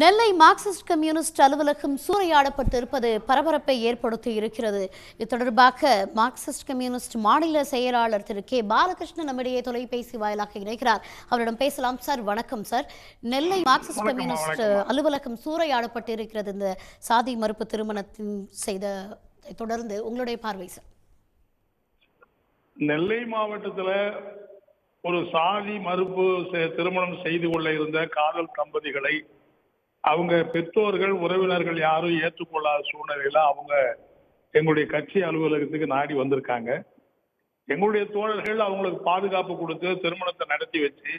நெல்லை Marxist communist அலுவலகம் சூறையாடப்பட்டிருப்பது பரபரப்பை ஏற்படுத்தி இருக்கிறது. இது தொடர்பாக மார்க்சிஸ்ட் கம்யூனிஸ்ட் மாநில செயலாளர் திரு. கே. பாலகிருஷ்ணன் நம்மிடையே தொலைபேசி வாயிலாக இணைக்கிறார் அவரிடம் பேசலாம் சார். வணக்கம் சார். நெல்லை மார்க்சிஸ்ட் கம்யூனிஸ்ட். அலுவலகம் சூறையாடப்பட்டு இருக்கிறது இந்த சாதி மறுப்பு திருமணத்தின் செய்த தொடர்ந்து உங்களுடைய பார்வை சார். நெல்லை மாவட்டத்துல ஒரு சாதி மறுப்பு திருமணம் செய்து கொள்ள இருந்த காதல் தம்பதிகளை அவங்க பெற்றோர்கள் உறவினர்கள் யாரும் ஏற்றுக்கொள்ளாத சூழ்நிலையில அவங்க எங்களுடைய கட்சி அலுவலகத்துக்கு நாடி வந்திருக்காங்க. எங்களுடைய தோழர்கள் அவங்களுக்கு பாதுகாப்பு கொடுத்து திருமணத்தை நடத்தி வச்சு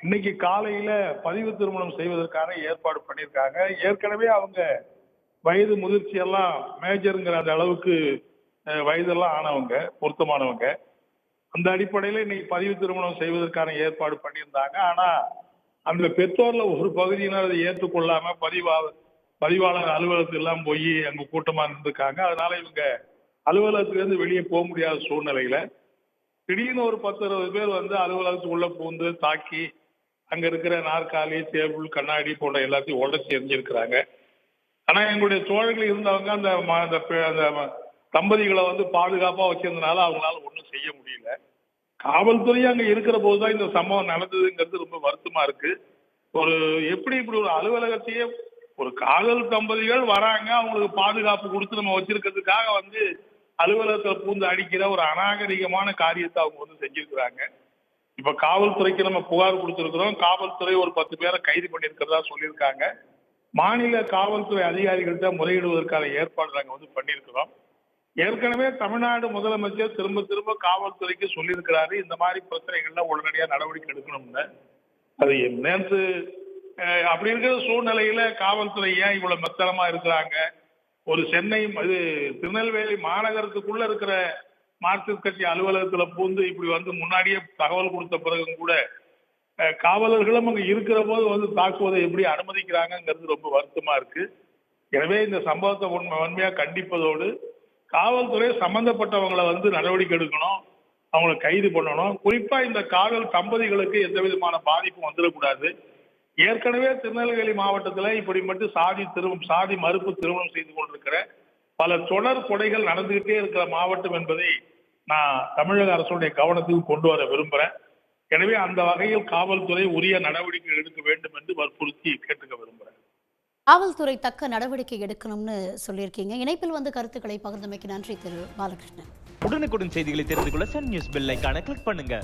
இன்னைக்கு காலையில பதிவு திருமணம் செய்வதற்கான ஏற்பாடு பண்ணியிருக்காங்க. ஏற்கனவே அவங்க வயது முதிர்ச்சி எல்லாம் மேஜருங்கிற அந்த அளவுக்கு வயதெல்லாம் ஆனவங்க பொருத்தமானவங்க. அந்த அடிப்படையில இன்னைக்கு பதிவு திருமணம் செய்வதற்கான ஏற்பாடு பண்ணியிருந்தாங்க. ஆனா அந்த பெற்றோர்ல ஒரு பகுதியினர் அதை ஏற்றுக்கொள்ளாம பதிவா பதிவாளர் அலுவலகத்துக்கு எல்லாம் போய் அங்க கூட்டமா இருந்திருக்காங்க. அதனால இவங்க அலுவலகத்திலிருந்து வெளியே போக முடியாத சூழ்நிலையில திடீர்னு ஒரு பத்து இருபது பேர் வந்து அலுவலகத்துக்குள்ள பூந்து தாக்கி அங்க இருக்கிற நாற்காலி டேபிள் கண்ணாடி போன்ற எல்லாத்தையும் உடச்சி எரிஞ்சிருக்கிறாங்க. ஆனா எங்களுடைய தோழர்கள் இருந்தவங்க அந்த ம- அந்த பெ- அந்த தம்பதிகளை வந்து பாதுகாப்பா வச்சிருந்தனால அவங்களால ஒன்றும் செய்ய முடியல. காவல்துறை அங்க இருக்கிற போதுதான் இந்த சம்பவம் நடந்ததுங்கிறது ரொம்ப வருத்தமா இருக்கு. ஒரு எப்படி இப்படி ஒரு அலுவலகத்தையே ஒரு காதல் தம்பதிகள் வராங்க அவங்களுக்கு பாதுகாப்பு கொடுத்து நம்ம வச்சிருக்கிறதுக்காக வந்து அலுவலகத்துல பூந்து அடிக்கிற ஒரு அநாகரிகமான காரியத்தை அவங்க வந்து செஞ்சிருக்கிறாங்க. இப்ப காவல்துறைக்கு நம்ம புகார் கொடுத்திருக்கிறோம். காவல்துறை ஒரு பத்து பேரை கைது பண்ணியிருக்கிறதா சொல்லியிருக்காங்க. மாநில காவல்துறை அதிகாரிகள்கிட்ட முறையிடுவதற்கான ஏற்பாடு நாங்கள் வந்து பண்ணியிருக்கிறோம். ஏற்கனவே தமிழ்நாடு முதலமைச்சர் திரும்ப திரும்ப காவல்துறைக்கு சொல்லியிருக்கிறாரு இந்த மாதிரி பிரச்சனைகள்ல உடனடியாக நடவடிக்கை எடுக்கணும்னு. அது நேற்று அப்படி இருக்கிற சூழ்நிலையில காவல்துறை ஏன் இவ்வளவு மெத்தனமா இருக்கிறாங்க? ஒரு சென்னை இது திருநெல்வேலி மாநகரத்துக்குள்ள இருக்கிற மார்க்சிஸ்ட் கட்சி அலுவலகத்துல பூந்து இப்படி வந்து முன்னாடியே தகவல் கொடுத்த பிறகும் கூட காவலர்களும் அங்க இருக்கிற போது வந்து தாக்குவதை எப்படி அனுமதிக்கிறாங்கங்கிறது ரொம்ப வருத்தமா இருக்கு. எனவே இந்த சம்பவத்தை உண்மை வன்மையா கண்டிப்பதோடு காவல்துறை சம்பந்தப்பட்டவங்களை வந்து நடவடிக்கை எடுக்கணும் அவங்களை கைது பண்ணணும். குறிப்பா இந்த காதல் தம்பதிகளுக்கு எந்த விதமான பாதிப்பும் வந்துடக்கூடாது. ஏற்கனவே திருநெல்வேலி மாவட்டத்தில் இப்படி மட்டும் சாதி திருமணம் சாதி மறுப்பு திருமணம் செய்து கொண்டிருக்கிற பல தொடர் கொடைகள் நடந்துகிட்டே இருக்கிற மாவட்டம் என்பதை நான் தமிழக அரசுடைய கவனத்துக்கு கொண்டு வர விரும்புகிறேன் எனவே அந்த வகையில் காவல்துறை உரிய நடவடிக்கை எடுக்க வேண்டும் என்று வற்புறுத்தி காவல்துறை தக்க நடவடிக்கை எடுக்கணும்னு சொல்லியிருக்கீங்க. இணைப்பில் வந்து கருத்துக்களை பகிர்ந்தமைக்கு நன்றி திரு பாலகிருஷ்ணன். உடனுக்குடன் செய்திகளை தெரிந்து கொள்ள சன் நியூஸ் பெல் ஐகானை கிளிக் பண்ணுங்க.